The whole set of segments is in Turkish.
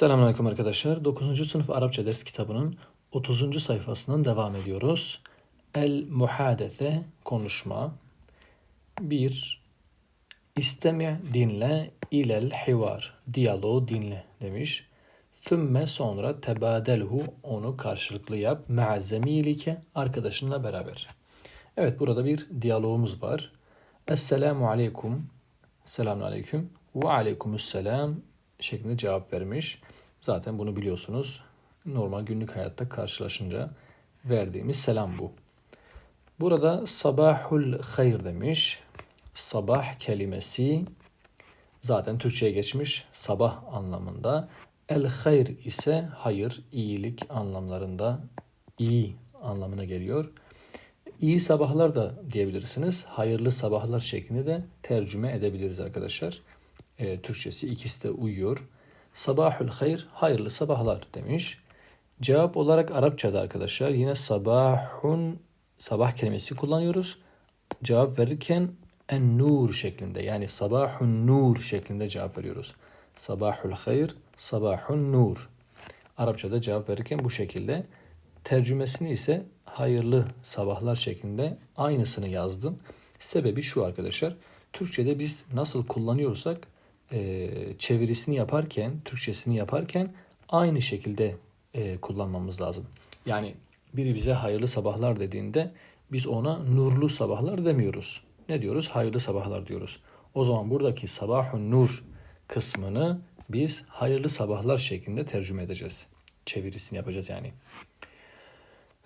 Selamünaleyküm arkadaşlar. 9. sınıf Arapça ders kitabının 30. sayfasından devam ediyoruz. El muhadese konuşma. 1. İstemi dinle ilel hivar. Diyaloğu dinle demiş. Thümme sonra tebadelhu onu karşılıklı yap. Ma'a zemilike arkadaşınla beraber. Evet burada bir diyalogumuz var. Esselamu aleyküm. Selamun aleyküm. Ve aleykümüsselam şeklinde cevap vermiş. Zaten bunu biliyorsunuz. Normal günlük hayatta karşılaşınca verdiğimiz selam bu. Burada sabahul hayır demiş. Sabah kelimesi zaten Türkçe'ye geçmiş sabah anlamında. El hayr ise hayır, iyilik anlamlarında iyi anlamına geliyor. İyi sabahlar da diyebilirsiniz. Hayırlı sabahlar şeklinde de tercüme edebiliriz arkadaşlar. Ee, Türkçesi ikisi de uyuyor. Sabahül hayır, hayırlı sabahlar demiş. Cevap olarak Arapçada arkadaşlar yine sabahun sabah kelimesi kullanıyoruz. Cevap verirken en nur şeklinde yani sabahun nur şeklinde cevap veriyoruz. Sabahül hayır, sabahun nur. Arapçada cevap verirken bu şekilde. Tercümesini ise hayırlı sabahlar şeklinde aynısını yazdım. Sebebi şu arkadaşlar. Türkçe'de biz nasıl kullanıyorsak e, çevirisini yaparken, Türkçesini yaparken aynı şekilde e, kullanmamız lazım. Yani biri bize hayırlı sabahlar dediğinde biz ona nurlu sabahlar demiyoruz. Ne diyoruz? Hayırlı sabahlar diyoruz. O zaman buradaki sabahun nur kısmını biz hayırlı sabahlar şeklinde tercüme edeceğiz. Çevirisini yapacağız yani.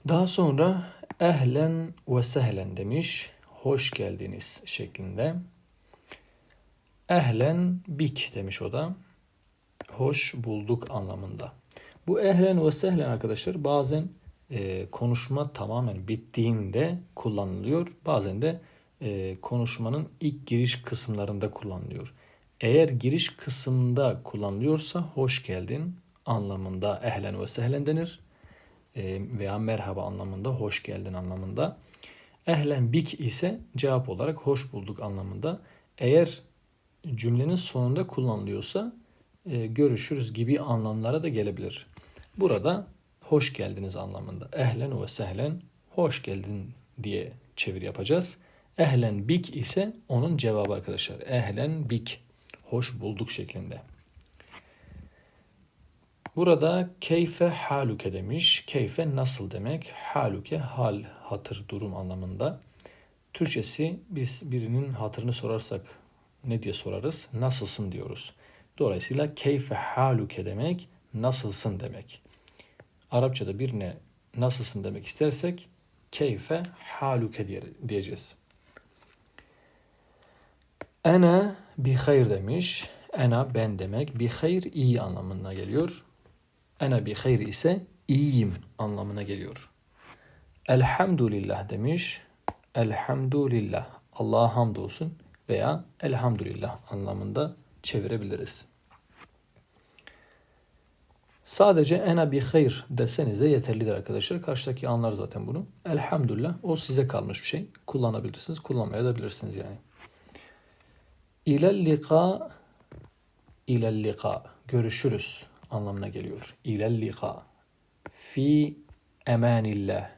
Daha sonra ehlen ve sehlen demiş. Hoş geldiniz şeklinde. Ehlen bik demiş o da. Hoş bulduk anlamında. Bu ehlen ve sehlen arkadaşlar bazen e, konuşma tamamen bittiğinde kullanılıyor. Bazen de e, konuşmanın ilk giriş kısımlarında kullanılıyor. Eğer giriş kısmında kullanılıyorsa hoş geldin anlamında ehlen ve sehlen denir. E, veya merhaba anlamında hoş geldin anlamında. Ehlen bik ise cevap olarak hoş bulduk anlamında. Eğer cümlenin sonunda kullanılıyorsa e, görüşürüz gibi anlamlara da gelebilir. Burada hoş geldiniz anlamında. Ehlen ve sehlen hoş geldin diye çevir yapacağız. Ehlen bik ise onun cevabı arkadaşlar. Ehlen bik hoş bulduk şeklinde. Burada keyfe haluke demiş. Keyfe nasıl demek? Haluke hal, hatır, durum anlamında. Türkçesi biz birinin hatırını sorarsak ne diye sorarız? Nasılsın diyoruz. Dolayısıyla keyfe haluke demek nasılsın demek. Arapçada birine nasılsın demek istersek keyfe haluke diye, diyeceğiz. Ene bi hayır demiş. Ena ben demek. Bi hayır iyi anlamına geliyor. Ene bi hayır ise iyiyim anlamına geliyor. Elhamdülillah demiş. Elhamdülillah. Allah'a hamdolsun veya elhamdülillah anlamında çevirebiliriz. Sadece ena bi hayır deseniz de yeterlidir arkadaşlar. Karşıdaki anlar zaten bunu. Elhamdülillah o size kalmış bir şey. Kullanabilirsiniz, kullanmayabilirsiniz yani. İlel lika ilel lika görüşürüz anlamına geliyor. İlel lika fi emanillah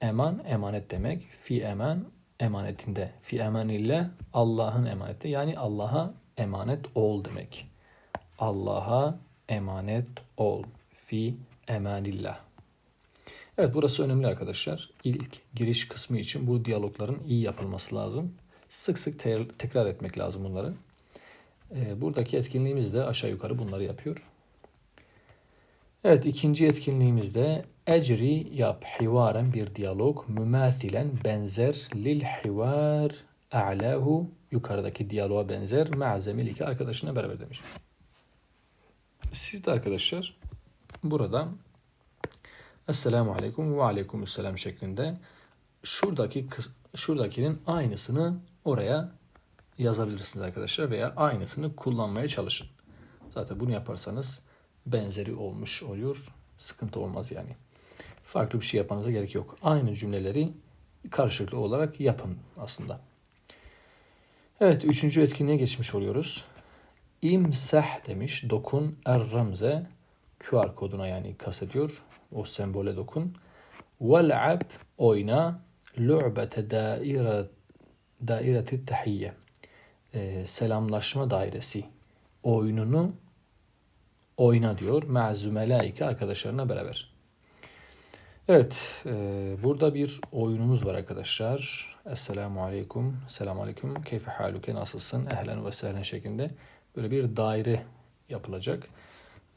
eman emanet demek. Fi eman emanetinde. Fi emanillah Allah'ın emaneti. Yani Allah'a emanet ol demek. Allah'a emanet ol. Fi emanillah. Evet burası önemli arkadaşlar. İlk giriş kısmı için bu diyalogların iyi yapılması lazım. Sık sık te- tekrar etmek lazım bunları. Ee, buradaki etkinliğimiz de aşağı yukarı bunları yapıyor. Evet ikinci etkinliğimizde ecri yap hivaren bir diyalog mümathilen benzer lil hivar a'lahu yukarıdaki diyaloğa benzer ma'zemil iki arkadaşına beraber demiş. Siz de arkadaşlar burada Esselamu Aleyküm ve Aleykümselam şeklinde şuradaki şuradakinin aynısını oraya yazabilirsiniz arkadaşlar veya aynısını kullanmaya çalışın. Zaten bunu yaparsanız benzeri olmuş oluyor. Sıkıntı olmaz yani. Farklı bir şey yapmanıza gerek yok. Aynı cümleleri karşılıklı olarak yapın aslında. Evet, üçüncü etkinliğe geçmiş oluyoruz. İmsah demiş. Dokun er ramze. QR koduna yani kastediyor. O sembole dokun. Vel'ab oyna. Lu'bete daire daireti tahiyye. Ee, selamlaşma dairesi oyununu oyna diyor. Ma'zumelaike arkadaşlarına beraber. Evet, e, burada bir oyunumuz var arkadaşlar. Esselamu aleyküm, selamu aleyküm, keyfe haluke, nasılsın, ehlen ve sehlen şeklinde böyle bir daire yapılacak.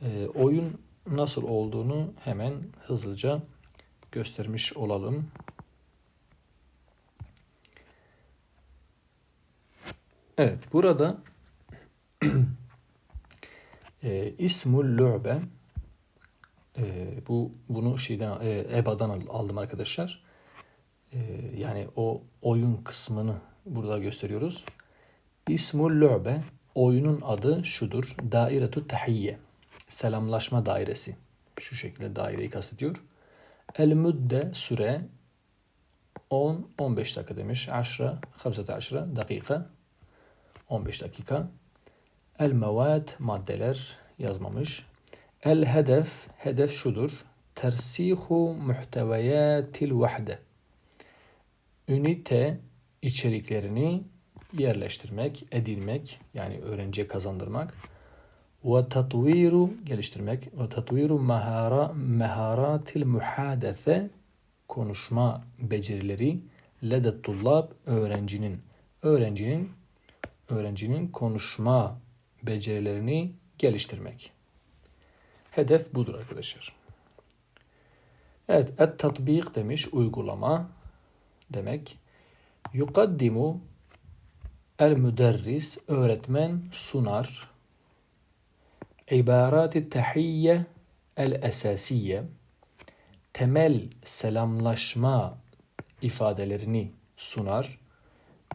E, oyun nasıl olduğunu hemen hızlıca göstermiş olalım. Evet, burada e, ismul lu'be e, bu bunu şeyden e, EBA'dan aldım arkadaşlar. E, yani o oyun kısmını burada gösteriyoruz. İsmul lu'be oyunun adı şudur. Dairetu tahiyye. Selamlaşma dairesi. Şu şekilde daireyi kastediyor. El müdde süre 10 15 dakika demiş. 10 15 dakika 15 dakika. El mevad maddeler yazmamış. El hedef hedef şudur. Tersihu muhteveyatil vahde. Ünite içeriklerini yerleştirmek, edilmek yani öğrenciye kazandırmak ve tatviru geliştirmek ve tatviru mahara meharatil muhadese konuşma becerileri lede tullab öğrencinin öğrencinin öğrencinin konuşma becerilerini geliştirmek. Hedef budur arkadaşlar. Evet, et tatbik demiş, uygulama demek. Yukaddimu el müderris, öğretmen sunar. İbarati tahiyye el esasiye, temel selamlaşma ifadelerini sunar.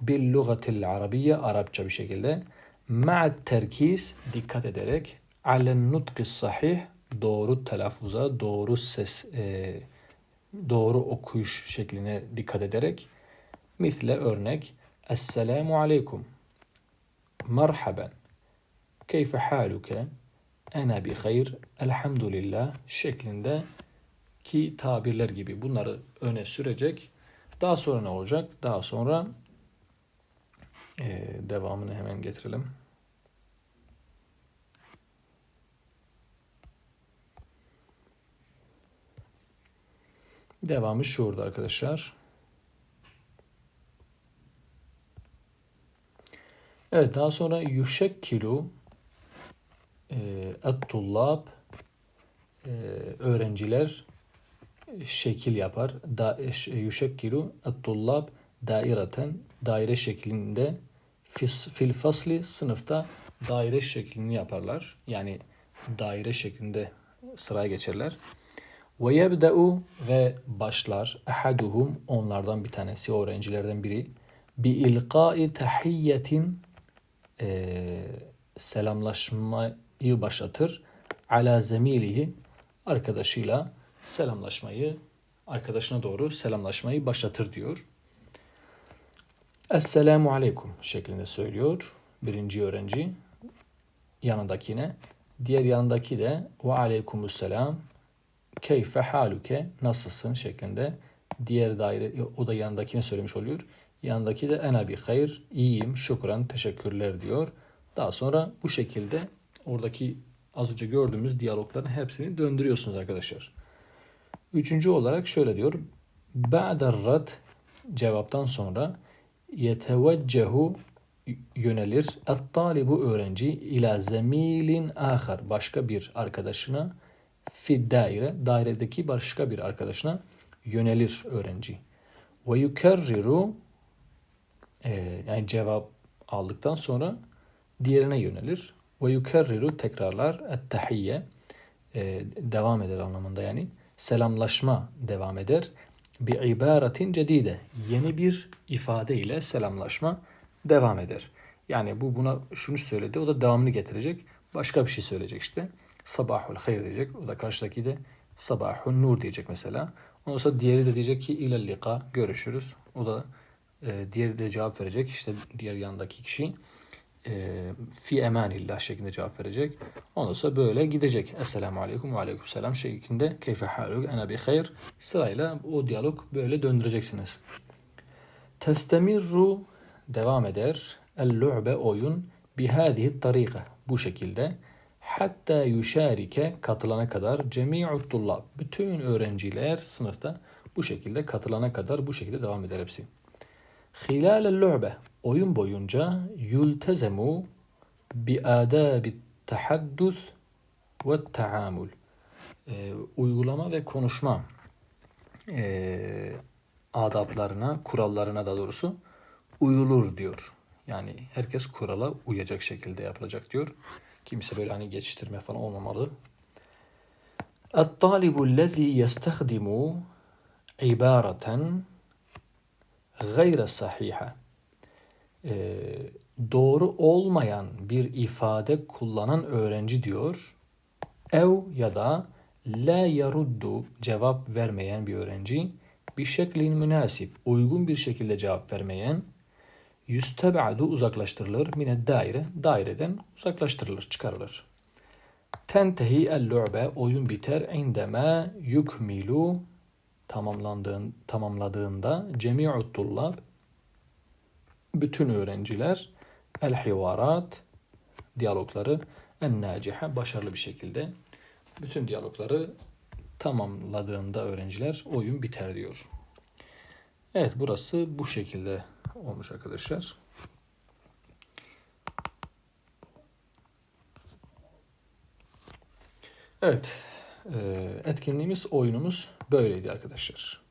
Bil lugatil arabiye, Arapça bir şekilde. Ma'at terkis, dikkat ederek. Alen nutki sahih, doğru telaffuza, doğru ses, e, doğru okuyuş şekline dikkat ederek. Misle örnek. Esselamu aleyküm. Merhaben. Keyfe haluke? Ena bi hayr. Elhamdülillah şeklinde ki tabirler gibi bunları öne sürecek. Daha sonra ne olacak? Daha sonra ee, devamını hemen getirelim. Devamı şurada arkadaşlar. Evet daha sonra yuşekkilu e, et-tullab e, öğrenciler şekil yapar. Da, yuşekkilu et-tullab daireten daire şeklinde fil fasli sınıfta daire şeklini yaparlar. Yani daire şeklinde sıraya geçerler. Ve yebde'u ve başlar ahaduhum onlardan bir tanesi öğrencilerden biri bi ilqai tahiyyetin e, selamlaşmayı başlatır ala zemilihi arkadaşıyla selamlaşmayı arkadaşına doğru selamlaşmayı başlatır diyor. Esselamu aleyküm şeklinde söylüyor birinci öğrenci yanındakine. Diğer yanındaki de ve aleykümüsselam keyfe haluke nasılsın şeklinde diğer daire o da yanındakine söylemiş oluyor. Yanındaki de ena bi hayır iyiyim şükran teşekkürler diyor. Daha sonra bu şekilde oradaki az önce gördüğümüz diyalogların hepsini döndürüyorsunuz arkadaşlar. Üçüncü olarak şöyle diyor. Ba'der rad cevaptan sonra yeteveccehu yönelir. Et-talibu öğrenci ila zemilin ahar başka bir arkadaşına fi daire dairedeki başka bir arkadaşına yönelir öğrenci. Ve yukerriru e, yani cevap aldıktan sonra diğerine yönelir. Ve yukerriru tekrarlar et-tahiyye e, devam eder anlamında yani selamlaşma devam eder bi ibaratin cedide yeni bir ifade ile selamlaşma devam eder. Yani bu buna şunu söyledi o da devamını getirecek. Başka bir şey söyleyecek işte. Sabahul hayır diyecek. O da karşıdaki de sabahun nur diyecek mesela. Ondan sonra diğeri de diyecek ki ile lika görüşürüz. O da e, diğeri de cevap verecek. işte diğer yandaki kişi. e, fi emanillah şeklinde cevap verecek. Ondan sonra böyle gidecek. Esselamu aleyküm ve aleyküm selam şeklinde keyfe haluk ene bi hayr. Sırayla o diyalog böyle döndüreceksiniz. Testemirru devam eder. El-lu'be oyun bihadihi tarika bu şekilde hatta yuşarike katılana kadar cemi'ut tullab bütün öğrenciler sınıfta bu şekilde katılana kadar bu şekilde devam eder hepsi. Hilal lu'be oyun boyunca yultezemu bi adabi tahaddus ve taamul e, uygulama ve konuşma e, adaplarına, kurallarına da doğrusu uyulur diyor. Yani herkes kurala uyacak şekilde yapılacak diyor. Kimse böyle hani geçiştirme falan olmamalı. الطالب الذي يستخدم عبارة غير صحيحة Ee, doğru olmayan bir ifade kullanan öğrenci diyor. Ev ya da la yaruddu cevap vermeyen bir öğrenci bir şeklin münasip uygun bir şekilde cevap vermeyen yüstebadu uzaklaştırılır mine daire daireden uzaklaştırılır çıkarılır. Tentehi el-lu'be oyun biter indeme yukmilu tamamlandığın, tamamladığında cemi'ut tullab bütün öğrenciler el hivarat diyalogları en nacihe başarılı bir şekilde bütün diyalogları tamamladığında öğrenciler oyun biter diyor. Evet burası bu şekilde olmuş arkadaşlar. Evet e, etkinliğimiz oyunumuz böyleydi arkadaşlar.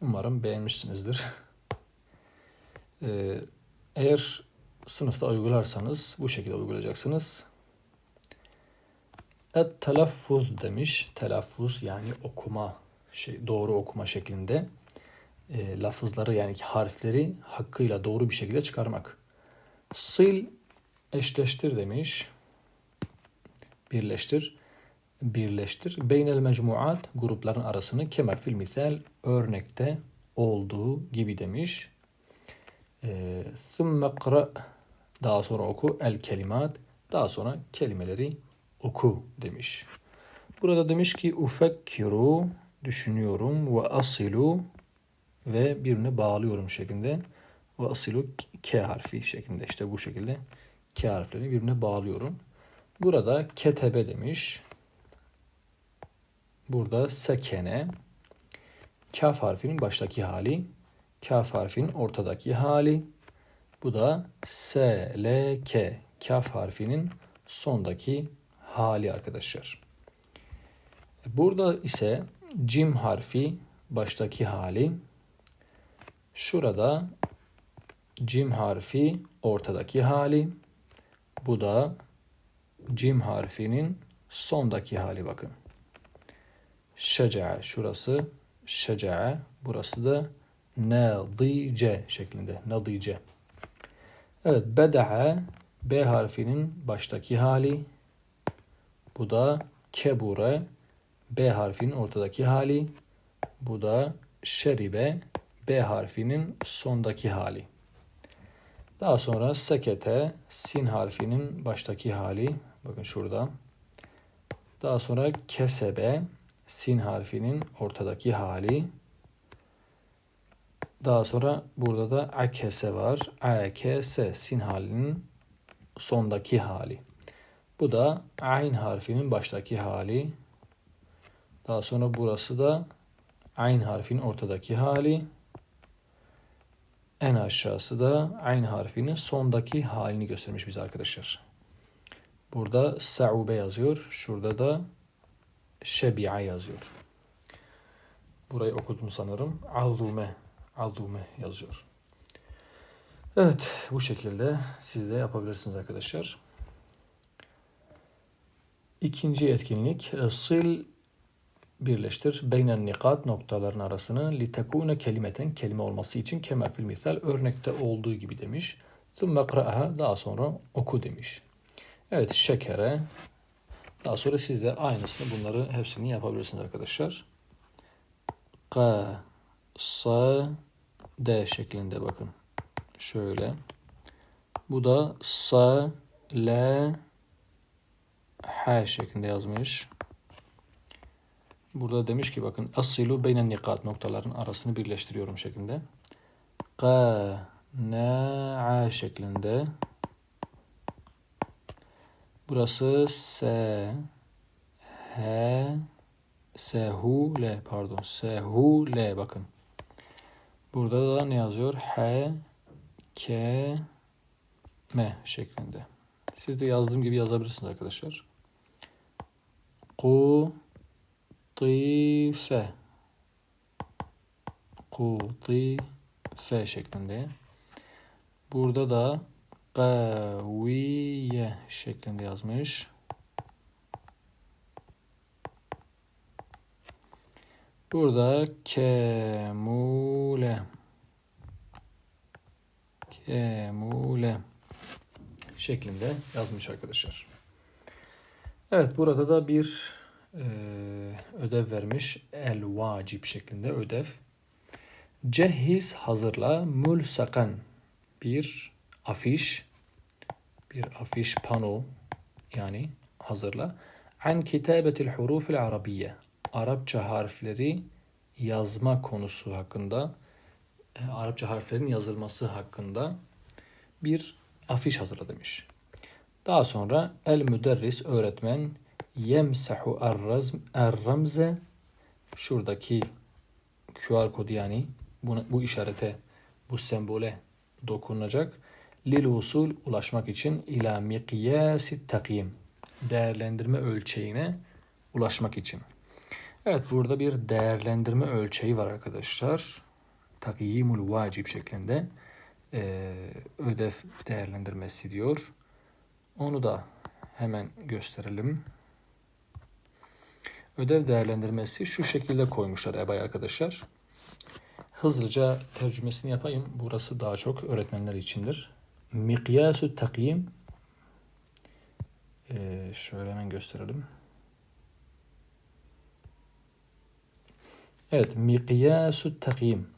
Umarım beğenmişsinizdir. E, eğer sınıfta uygularsanız bu şekilde uygulayacaksınız. Et telaffuz demiş. Telaffuz yani okuma, şey doğru okuma şeklinde e, lafızları yani harfleri hakkıyla doğru bir şekilde çıkarmak. Sil eşleştir demiş. Birleştir. Birleştir. Beynel mecmuat grupların arasını kema fil misal örnekte olduğu gibi demiş. Sümme kra daha sonra oku el kelimat daha sonra kelimeleri oku demiş. Burada demiş ki ufekkiru düşünüyorum ve asilu ve birine bağlıyorum şeklinde. Ve asilu K harfi şeklinde işte bu şekilde K harflerini birbirine bağlıyorum. Burada ketebe demiş. Burada sekene kaf harfinin baştaki hali kaf harfinin ortadaki hali. Bu da S, L, K. Kaf harfinin sondaki hali arkadaşlar. Burada ise cim harfi baştaki hali. Şurada cim harfi ortadaki hali. Bu da cim harfinin sondaki hali bakın. Şeca'a şurası şeca'a burası da nadice şeklinde. Nadice. Evet beda'a B harfinin baştaki hali. Bu da kebure B harfinin ortadaki hali. Bu da şeribe B harfinin sondaki hali. Daha sonra sekete sin harfinin baştaki hali. Bakın şurada. Daha sonra kesebe sin harfinin ortadaki hali. Daha sonra burada da akese var. Akese sin halinin sondaki hali. Bu da ayn harfinin baştaki hali. Daha sonra burası da ayn harfinin ortadaki hali. En aşağısı da ayn harfinin sondaki halini göstermiş bize arkadaşlar. Burada sa'ube yazıyor. Şurada da şebi'a yazıyor. Burayı okudum sanırım. Allume Aldume yazıyor. Evet bu şekilde siz de yapabilirsiniz arkadaşlar. İkinci etkinlik sil birleştir. Beynen nikat noktaların arasını li tekune kelimeten kelime olması için kema fil misal örnekte olduğu gibi demiş. Thumma qra'aha daha sonra oku demiş. Evet şekere daha sonra siz de aynısını bunları hepsini yapabilirsiniz arkadaşlar. Qa sa D şeklinde bakın. Şöyle. Bu da sa, la, ha şeklinde yazmış. Burada demiş ki bakın asilu beynen nikat noktaların arasını birleştiriyorum şeklinde. Ka, na, şeklinde. Burası se, he, sehule pardon sehule bakın. Burada da ne yazıyor? He, ke, me şeklinde. Siz de yazdığım gibi yazabilirsiniz arkadaşlar. Ku, tife, ku, tife şeklinde. Burada da kaviye şeklinde yazmış. Burada kemule kemule şeklinde yazmış arkadaşlar. Evet burada da bir e, ödev vermiş. El vacip şeklinde ödev. Cehiz hazırla mulsakan bir afiş bir afiş pano yani hazırla. An kitabetil hurufil arabiye Arapça harfleri yazma konusu hakkında, e, Arapça harflerin yazılması hakkında bir afiş hazırla demiş. Daha sonra el müderris öğretmen yemsahu er-ramze şuradaki QR kodu yani bu, bu işarete, bu sembole dokunacak. Lil usul ulaşmak için ila miqyasi takyim değerlendirme ölçeğine ulaşmak için. Evet burada bir değerlendirme ölçeği var arkadaşlar. Takyimul vacip şeklinde ee, ödev değerlendirmesi diyor. Onu da hemen gösterelim. Ödev değerlendirmesi şu şekilde koymuşlar EBA'ya arkadaşlar. Hızlıca tercümesini yapayım. Burası daha çok öğretmenler içindir. Miqyasu takyim ee, şöyle hemen gösterelim. Evet, miqyasu takyim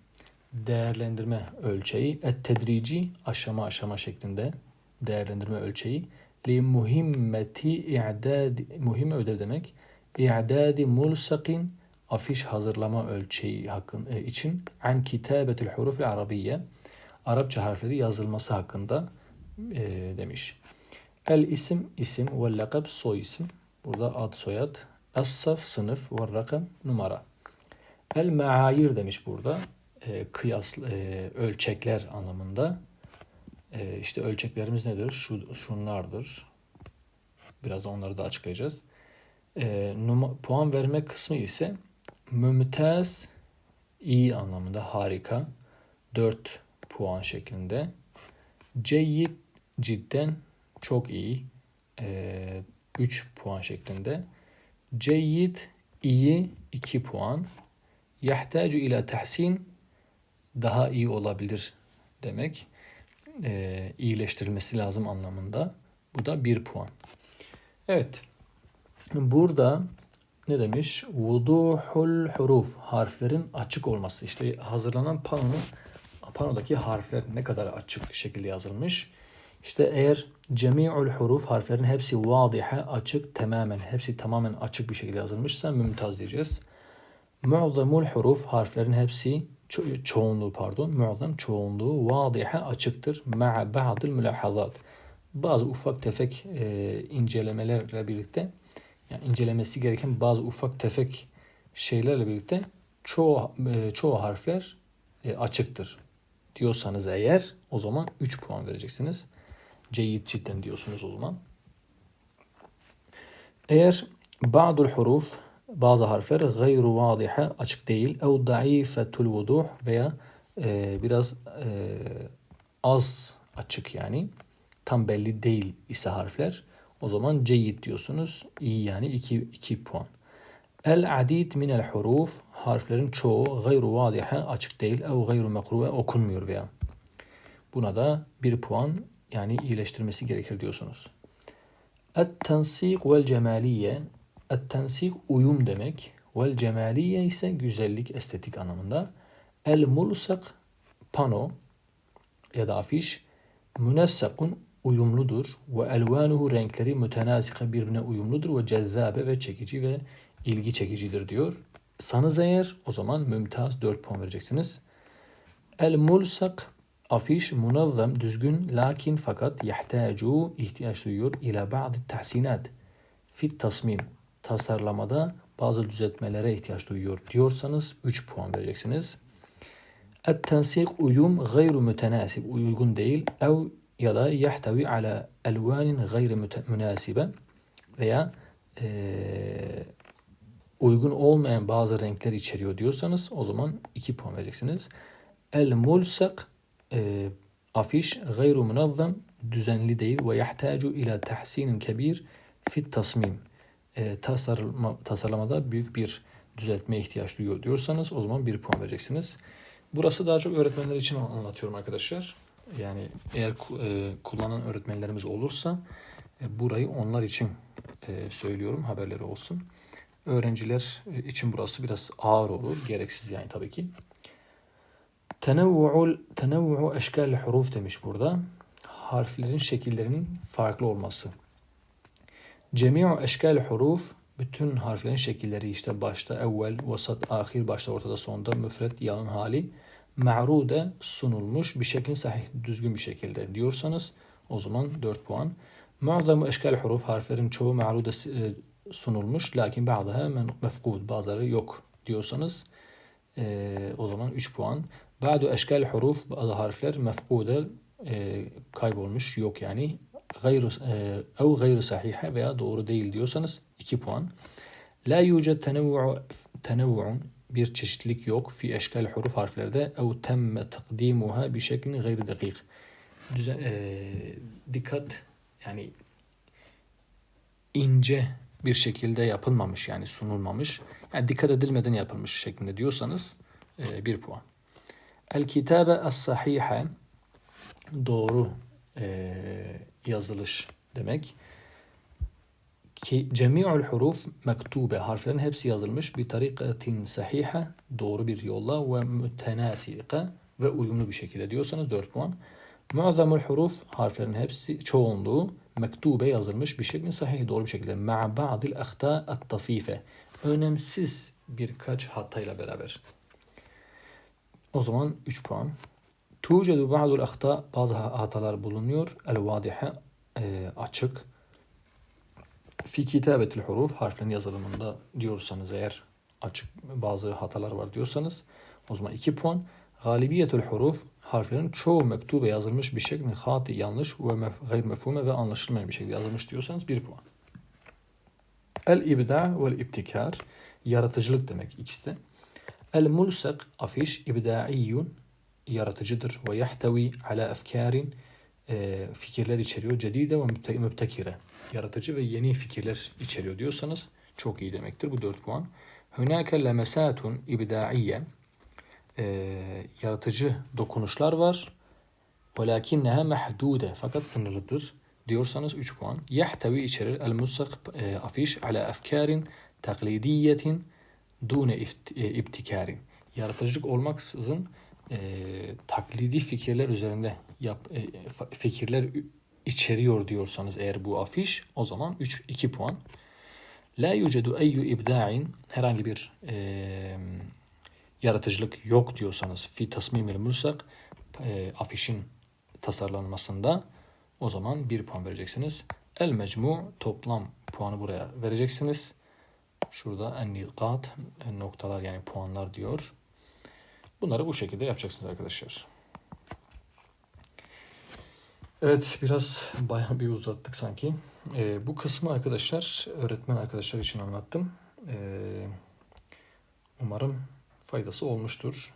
değerlendirme ölçeği, et tedrici aşama aşama şeklinde değerlendirme ölçeği. Li muhimmeti i'dad muhim ödev demek. İ'dadi mulsakin afiş hazırlama ölçeği hakkın e, için an kitabetil huruf arabiye Arapça harfleri yazılması hakkında e, demiş. El isim isim ve lakab soy isim. Burada ad soyad. Es-saf sınıf ve rakam numara. El meayir demiş burada. E, kıyas e, ölçekler anlamında. E, işte ölçeklerimiz nedir? Şu şunlardır. Biraz onları da açıklayacağız. E, numa, puan verme kısmı ise mümtaz iyi anlamında harika. 4 puan şeklinde. Ceyyid cidden çok iyi. E, 3 puan şeklinde. Ceyyid iyi 2 puan yahtacu ila tahsin daha iyi olabilir demek. E, iyileştirilmesi lazım anlamında. Bu da bir puan. Evet. Burada ne demiş? Vuduhul huruf. Harflerin açık olması. İşte hazırlanan panonun panodaki harfler ne kadar açık şekilde yazılmış. İşte eğer cemi'ul huruf harflerin hepsi vadihe açık tamamen hepsi tamamen açık bir şekilde yazılmışsa mümtaz diyeceğiz. Mu'zamul huruf harflerin hepsi ço çoğunluğu pardon mu'zam çoğunluğu vadihe açıktır. Ma'a ba'dil mülahazat. Bazı ufak tefek e, incelemelerle birlikte yani incelemesi gereken bazı ufak tefek şeylerle birlikte çoğu e, çoğu harfler e, açıktır diyorsanız eğer o zaman 3 puan vereceksiniz. Ceyyid cidden diyorsunuz o zaman. Eğer ba'dul huruf bazı harfler gayru vadihe açık değil. Ev daifetul vuduh veya e, biraz e, az açık yani tam belli değil ise harfler o zaman ceyyid diyorsunuz. İyi yani 2 2 puan. El adid min el huruf harflerin çoğu gayru vadihe açık değil ev gayru mekruve okunmuyor veya buna da bir puan yani iyileştirmesi gerekir diyorsunuz. Et tensik vel cemaliye Et-tensik uyum demek. Vel cemaliye ise güzellik, estetik anlamında. El mulsak pano ya da afiş Münessakun uyumludur ve elvanuhu renkleri mütenasika birbirine uyumludur ve cezzabe ve çekici ve ilgi çekicidir diyor. Sanız eğer o zaman mümtaz 4 puan vereceksiniz. El mulsak afiş munazzam düzgün lakin fakat yahtacu ihtiyaç duyuyor ila bazı tahsinat fit tasmim tasarlamada bazı düzeltmelere ihtiyaç duyuyor diyorsanız 3 puan vereceksiniz. Et tensik uyum gayru mütenasib uygun değil ev ya da yahtavi ala elvanin gayri münasibe veya eee, uygun olmayan bazı renkler içeriyor diyorsanız o zaman 2 puan vereceksiniz. El mulsak e, afiş gayru munazzam düzenli değil ve yahtacu ila tahsinin kebir fit tasmim e, tasarlama, tasarlamada büyük bir düzeltmeye ihtiyaç duyuyor diyorsanız o zaman 1 puan vereceksiniz. Burası daha çok öğretmenler için anlatıyorum arkadaşlar. Yani eğer e, kullanan öğretmenlerimiz olursa e, burayı onlar için e, söylüyorum haberleri olsun. Öğrenciler e, için burası biraz ağır olur. Gereksiz yani tabii ki. Tenevvu'ul tenevvu'u eşkal huruf demiş burada. Harflerin şekillerinin farklı olması. Cemi'u eşkal huruf bütün harflerin şekilleri işte başta evvel, vasat, ahir, başta, ortada, sonda, müfret, yalın hali ma'rude sunulmuş bir şeklin sahih, düzgün bir şekilde diyorsanız o zaman 4 puan. Mu'zamu eşkal huruf harflerin çoğu ma'rude e, sunulmuş lakin men- mefkud bazıları yok diyorsanız e, o zaman 3 puan. Ba'du eşkal huruf bazı harfler mefkude e, kaybolmuş yok yani gayru e, ev gayru sahihe veya doğru değil diyorsanız 2 puan. La tenevvu'u tenevvu'un bir çeşitlilik yok fi eşkal huruf harflerde ev temme takdimuha bir şeklin gayri dakik. Düzen, e, dikkat yani ince bir şekilde yapılmamış yani sunulmamış. Yani dikkat edilmeden yapılmış şeklinde diyorsanız e, bir puan. El kitabe as sahiha doğru e, yazılış demek. Ki cemi'ul huruf mektube harflerin hepsi yazılmış bir tarikatin sahiha doğru bir yolla ve mütenasike ve uyumlu bir şekilde diyorsanız 4 puan. Muazzamul huruf harflerin hepsi çoğunluğu mektube yazılmış bir şekilde sahih doğru bir şekilde. Ma'a ba'dil ahta at tafife. Önemsiz birkaç hatayla beraber. O zaman 3 puan. Tucedu ba'dul ahta bazı hatalar bulunuyor. El vadihe açık. Fi kitabetil huruf harflerin yazılımında diyorsanız eğer açık bazı hatalar var diyorsanız o zaman 2 puan. Galibiyetul huruf harflerin çoğu mektube yazılmış bir şekilde hati yanlış ve mef gayr mefhume ve anlaşılmayan bir şekilde yazılmış diyorsanız 1 puan. El ibda ve ibtikar yaratıcılık demek ikisi de. El mulsak afiş ibdaiyyun yaratıcıdır ve yahtevi ala efkarin fikirler içeriyor. Cedide ve mübte- mübtekire. Yaratıcı ve yeni fikirler içeriyor diyorsanız çok iyi demektir. Bu 4 puan. Hünake lemesatun ibdaiye e, yaratıcı dokunuşlar var. Velakinneha mehdude fakat sınırlıdır diyorsanız 3 puan. Yahtevi içerir el musak e, afiş ala efkarin taklidiyetin dune e, ibtikarin. Yaratıcılık olmaksızın e, taklidi fikirler üzerinde yap, e, fikirler içeriyor diyorsanız eğer bu afiş o zaman 3 2 puan. La yucedu eyyu ibda'in herhangi bir e, yaratıcılık yok diyorsanız fi tasmimil mulsak e, afişin tasarlanmasında o zaman 1 puan vereceksiniz. El mecmu toplam puanı buraya vereceksiniz. Şurada en nikat noktalar yani puanlar diyor. Bunları bu şekilde yapacaksınız arkadaşlar. Evet biraz bayağı bir uzattık sanki. Ee, bu kısmı arkadaşlar öğretmen arkadaşlar için anlattım. Ee, umarım faydası olmuştur.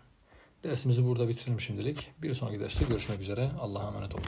Dersimizi burada bitirelim şimdilik. Bir sonraki derste görüşmek üzere. Allah'a emanet olun.